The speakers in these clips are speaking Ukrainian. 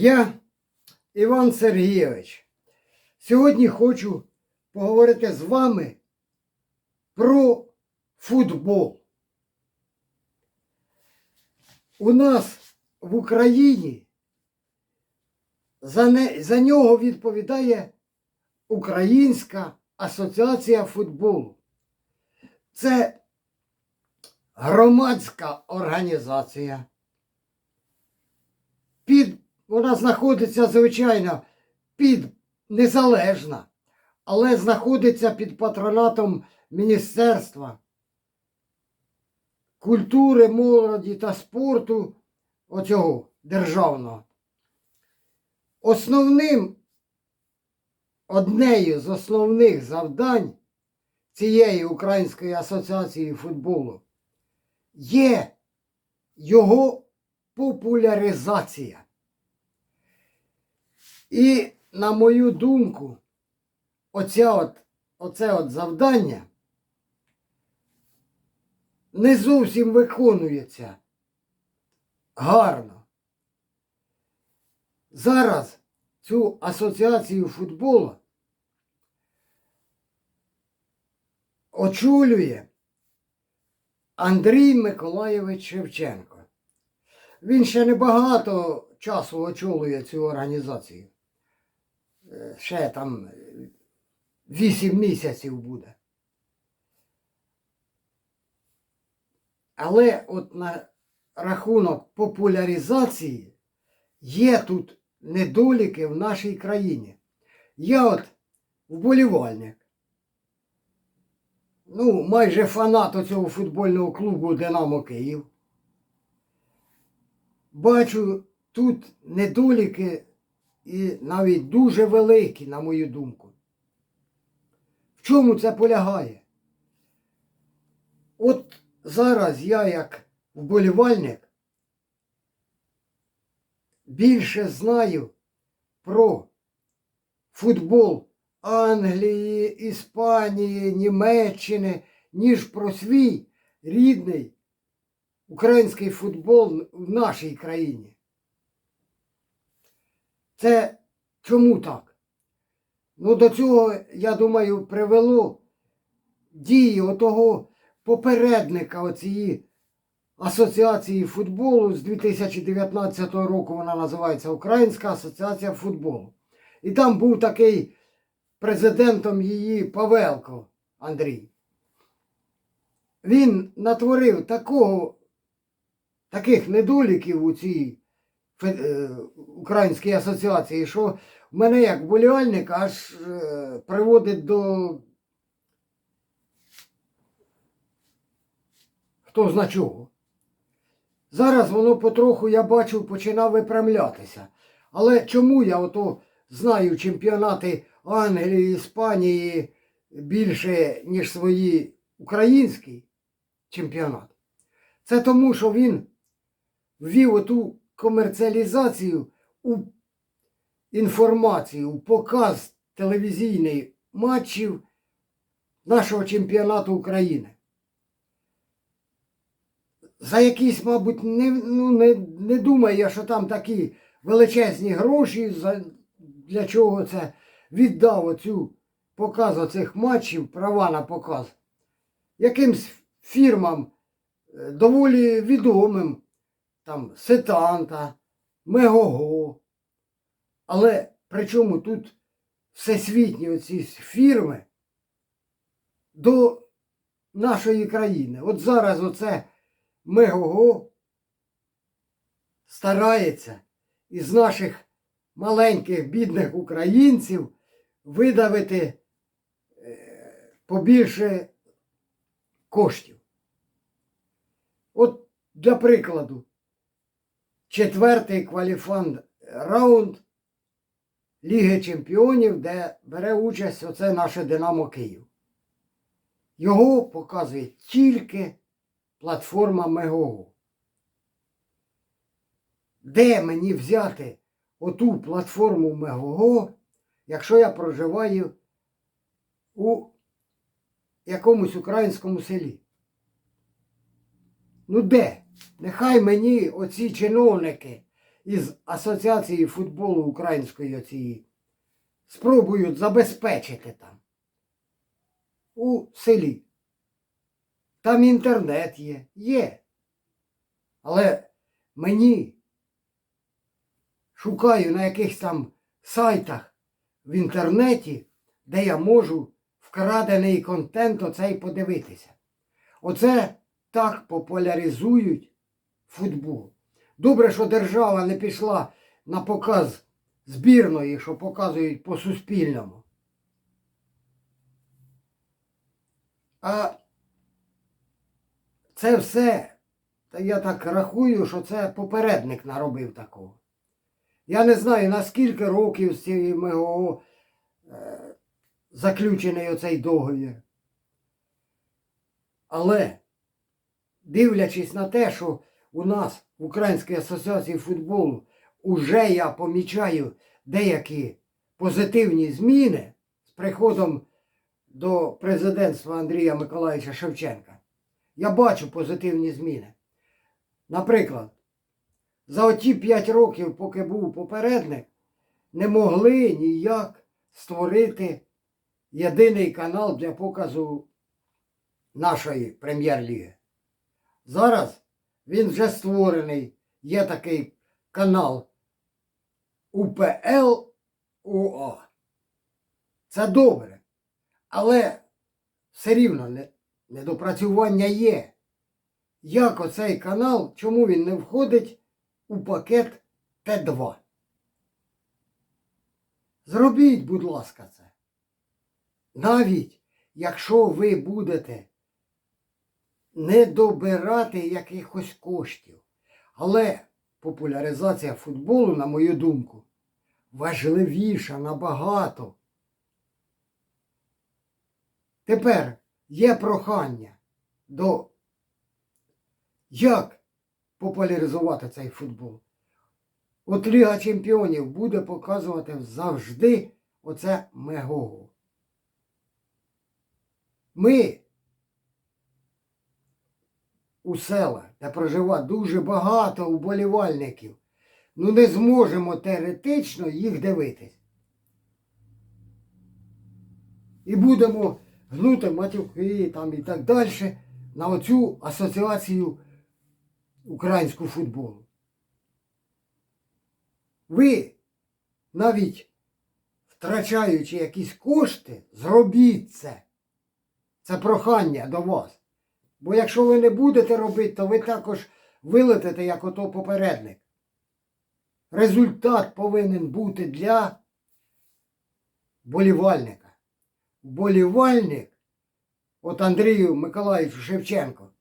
Я Іван Сергійович. Сьогодні хочу поговорити з вами про футбол. У нас в Україні за, не, за нього відповідає Українська асоціація футболу. Це громадська організація. Вона знаходиться, звичайно, під незалежна, але знаходиться під патронатом Міністерства культури, молоді та спорту оцього державного. Основним, однею з основних завдань цієї Української асоціації футболу є його популяризація. І, на мою думку, оця от, оце от завдання не зовсім виконується гарно. Зараз цю асоціацію футболу очолює Андрій Миколайович Шевченко. Він ще небагато часу очолює цю організацію. Е, Ще там 8 місяців буде. Але от на рахунок популяризації є тут недоліки в нашій країні. Я от вболівальник. Ну, майже фанат цього футбольного клубу Динамо Київ. Бачу тут недоліки і навіть дуже великі, на мою думку. В чому це полягає? От зараз я, як вболівальник, більше знаю про футбол Англії, Іспанії, Німеччини, ніж про свій рідний український футбол в нашій країні. Це чому так? Ну, до цього, я думаю, привело дії отого попередника оцієї асоціації футболу з 2019 року вона називається Українська асоціація футболу. І там був такий президентом її Павелко Андрій. Він натворив такого, таких недоліків у цій Українській асоціації, що мене як болівальника аж е, приводить до хто зна чого. Зараз воно потроху, я бачу, починав випрямлятися. Але чому я ото знаю чемпіонати Англії, Іспанії більше, ніж свої український чемпіонат? Це тому, що він ввів оту комерціалізацію у інформацію, у показ телевізійний матчів нашого чемпіонату України. За якісь, мабуть, не, ну, не, не думаю я, що там такі величезні гроші, за, для чого це віддав оцю показ оцих матчів, права на показ, якимсь фірмам е, доволі відомим, там Сетанта, Мегого. Але причому тут всесвітні оці фірми до нашої країни. От зараз оце Мегого старається із наших маленьких бідних українців видавити е, побільше коштів. От для прикладу, четвертий кваліфанд раунд Ліги Чемпіонів, де бере участь оце наше Динамо Київ. Його показує тільки платформа Мегого. Де мені взяти оту платформу Мегого, якщо я проживаю у якомусь українському селі? Ну де? Нехай мені оці чиновники із Асоціації футболу української цієї спробують забезпечити там у селі. Там інтернет є, є. Але мені шукаю на якихось там сайтах в інтернеті, де я можу вкрадений контент оцей подивитися. Оце так популяризують футбол. Добре, що держава не пішла на показ збірної, що показують по суспільному. А це все, я так рахую, що це попередник наробив такого. Я не знаю, на скільки років з цією МГО е, заключений оцей договір. Але, дивлячись на те, що у нас в Українській асоціації футболу уже я помічаю деякі позитивні зміни з приходом до президентства Андрія Миколаївича Шевченка. Я бачу позитивні зміни. Наприклад, за оті 5 років, поки був попередник, не могли ніяк створити єдиний канал для показу нашої прем'єр-ліги. Зараз він вже створений. Є такий канал УПЛ УА. Це добре. Але все рівно недопрацювання є. Як оцей канал, чому він не входить у пакет Т2? Зробіть, будь ласка, це. Навіть якщо ви будете не добирати якихось коштів. Але популяризація футболу, на мою думку, важливіша набагато. Тепер є прохання до як популяризувати цей футбол. От Ліга Чемпіонів буде показувати завжди оце мегого. Ми у селах, де проживає дуже багато уболівальників, ну не зможемо теоретично їх дивитись. І будемо гнути матюки там і так далі на оцю асоціацію українського футболу. Ви навіть втрачаючи якісь кошти, зробіть це. Це прохання до вас. Бо якщо ви не будете робити, то ви також вилетите як ото попередник. Результат повинен бути для болівальника. Болівальник, от Андрію Миколаївичу Шевченко,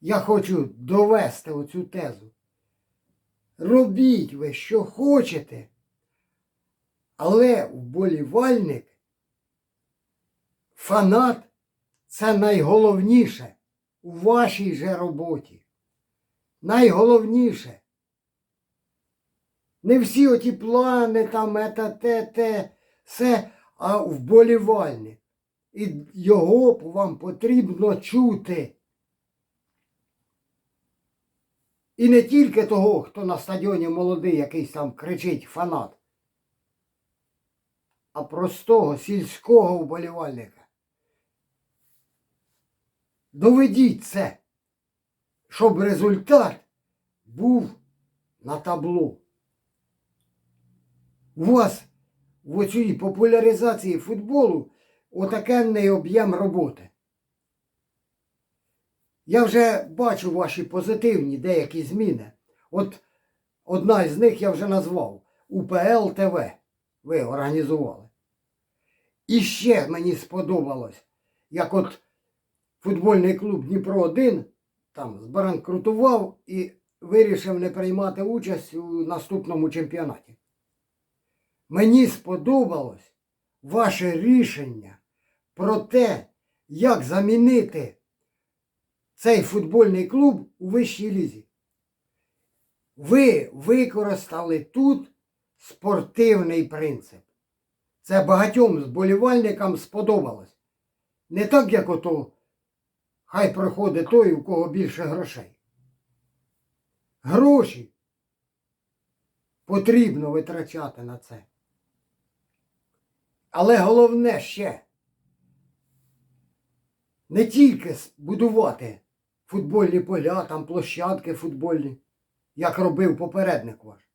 я хочу довести оцю тезу. Робіть ви, що хочете, але вболівальник, фанат це найголовніше у вашій же роботі. Найголовніше. Не всі оті плани, там, ета, те, те, все, а вболівальник. І його вам потрібно чути. І не тільки того, хто на стадіоні молодий, якийсь там кричить фанат, а простого сільського вболівальника. Доведіть це, щоб результат був на табло. У вас в оцій популяризації футболу отакенний об'єм роботи. Я вже бачу ваші позитивні деякі зміни. От одна з них я вже назвав УПЛ ТВ. Ви організували. І ще мені сподобалось, як от футбольний клуб Дніпро 1 там збаранкрутував і вирішив не приймати участь у наступному чемпіонаті. Мені сподобалось ваше рішення про те, як замінити цей футбольний клуб у вищій лізі. Ви використали тут спортивний принцип. Це багатьом зболівальникам сподобалось. Не так, як ото хай проходить той, у кого більше грошей. Гроші потрібно витрачати на це. Але головне ще не тільки будувати футбольні поля, там площадки футбольні, як робив попередник ваш.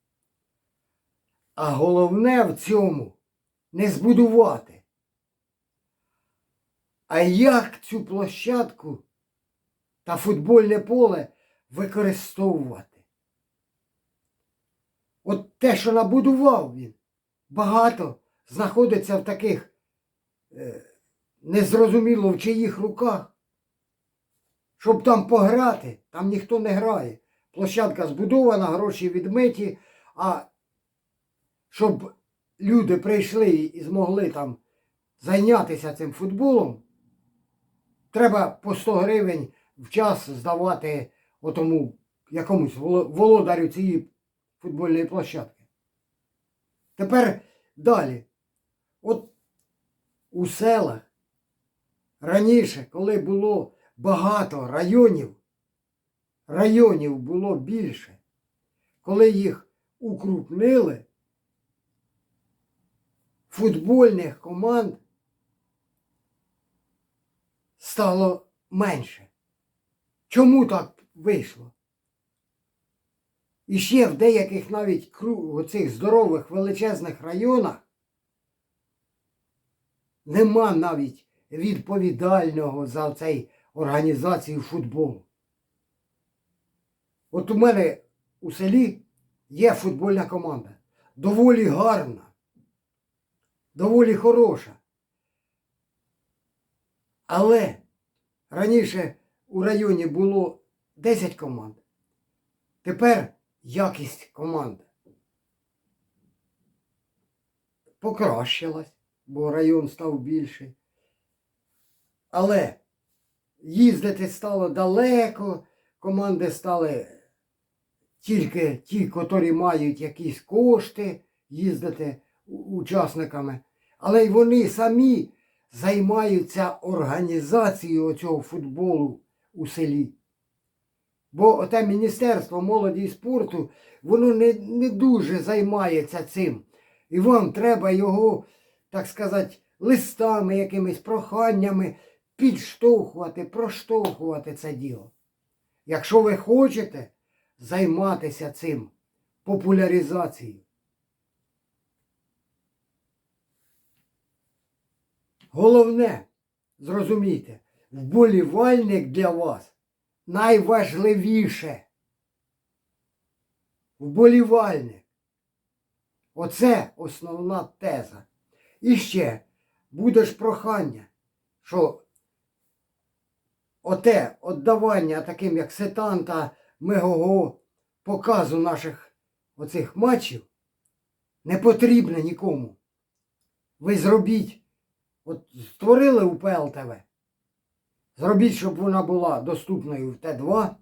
А головне в цьому не збудувати. А як цю площадку та футбольне поле використовувати? От те, що набудував він, багато знаходиться в таких е, незрозуміло в чиїх руках. Щоб там пограти, там ніхто не грає. Площадка збудована, гроші відмиті, а щоб люди прийшли і змогли там зайнятися цим футболом, треба по 100 гривень в час здавати отому якомусь володарю цієї футбольної площадки. Тепер далі. От у селах раніше, коли було багато районів, районів було більше, коли їх укрупнили, футбольних команд стало менше. Чому так вийшло? І ще в деяких навіть оцих здорових величезних районах нема навіть відповідального за цей організацію футболу. От у мене у селі є футбольна команда. Доволі гарна, доволі хороша. Але раніше у районі було 10 команд. Тепер якість команди покращилась, бо район став більший. Але їздити стало далеко, команди стали тільки ті, котрі мають якісь кошти їздити учасниками. Але й вони самі займаються організацією цього футболу у селі. Бо оте Міністерство молоді і спорту, воно не, не дуже займається цим. І вам треба його, так сказати, листами, якимись проханнями підштовхувати, проштовхувати це діло. Якщо ви хочете займатися цим популяризацією. Головне, зрозумійте, вболівальник для вас найважливіше. Вболівальник. Оце основна теза. І ще буде прохання, що оте віддавання таким, як Сетан та Мегого, показу наших оцих матчів не потрібне нікому. Ви зробіть, от створили УПЛ ТВ, зробіть, щоб вона була доступною в Т2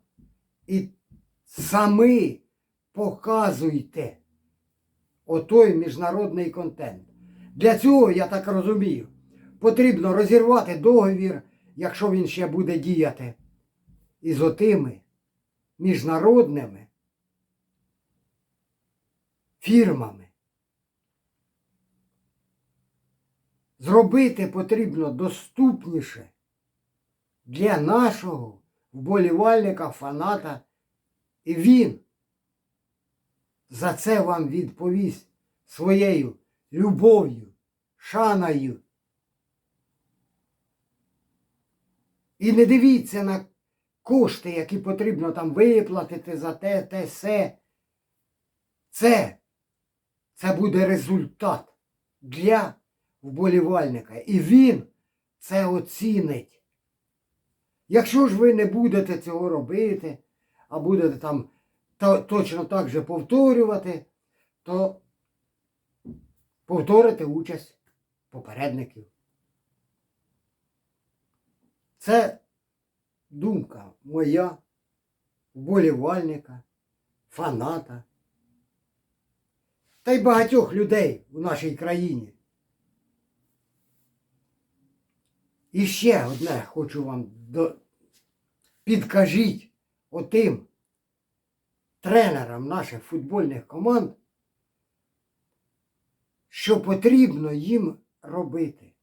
і самі показуйте отой міжнародний контент. Для цього, я так розумію, потрібно розірвати договір, якщо він ще буде діяти, із отими міжнародними фірмами. Зробити потрібно доступніше для нашого вболівальника, фаната, і він за це вам відповість своєю любов'ю, шаною. І не дивіться на кошти, які потрібно там виплатити за те, те, се. Це, це буде результат для вболівальника. І він це оцінить. Якщо ж ви не будете цього робити, а будете там то, точно так же повторювати, то повторите участь попередників. Це думка моя, вболівальника, фаната та й багатьох людей у нашій країні. І ще одне хочу вам до... підкажіть отим тренерам наших футбольних команд, що потрібно їм робити.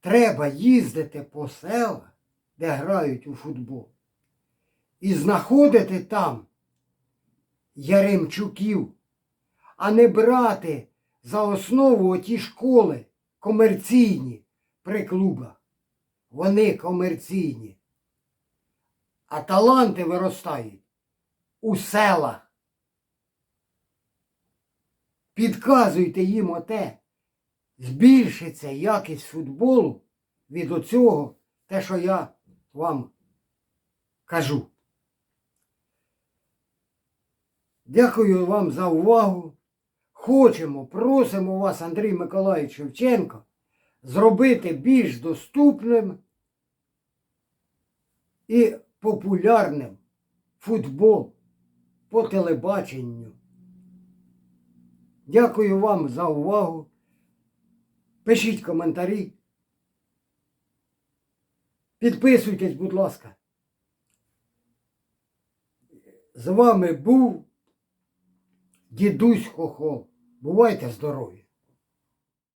Треба їздити по селах, де грають у футбол, і знаходити там Яремчуків, а не брати за основу оті школи комерційні при клубах. Вони комерційні. А таланти виростають у селах. Підказуйте їм оте, збільшиться якість футболу від оцього, те, що я вам кажу. Дякую вам за увагу. Хочемо, просимо вас, Андрій Миколаївич Шевченко, зробити більш доступним і популярним футбол по телебаченню. Дякую вам за увагу. Пишіть коментарі. Підписуйтесь, будь ласка. З вами був дідусь Хохол. Бувайте здорові!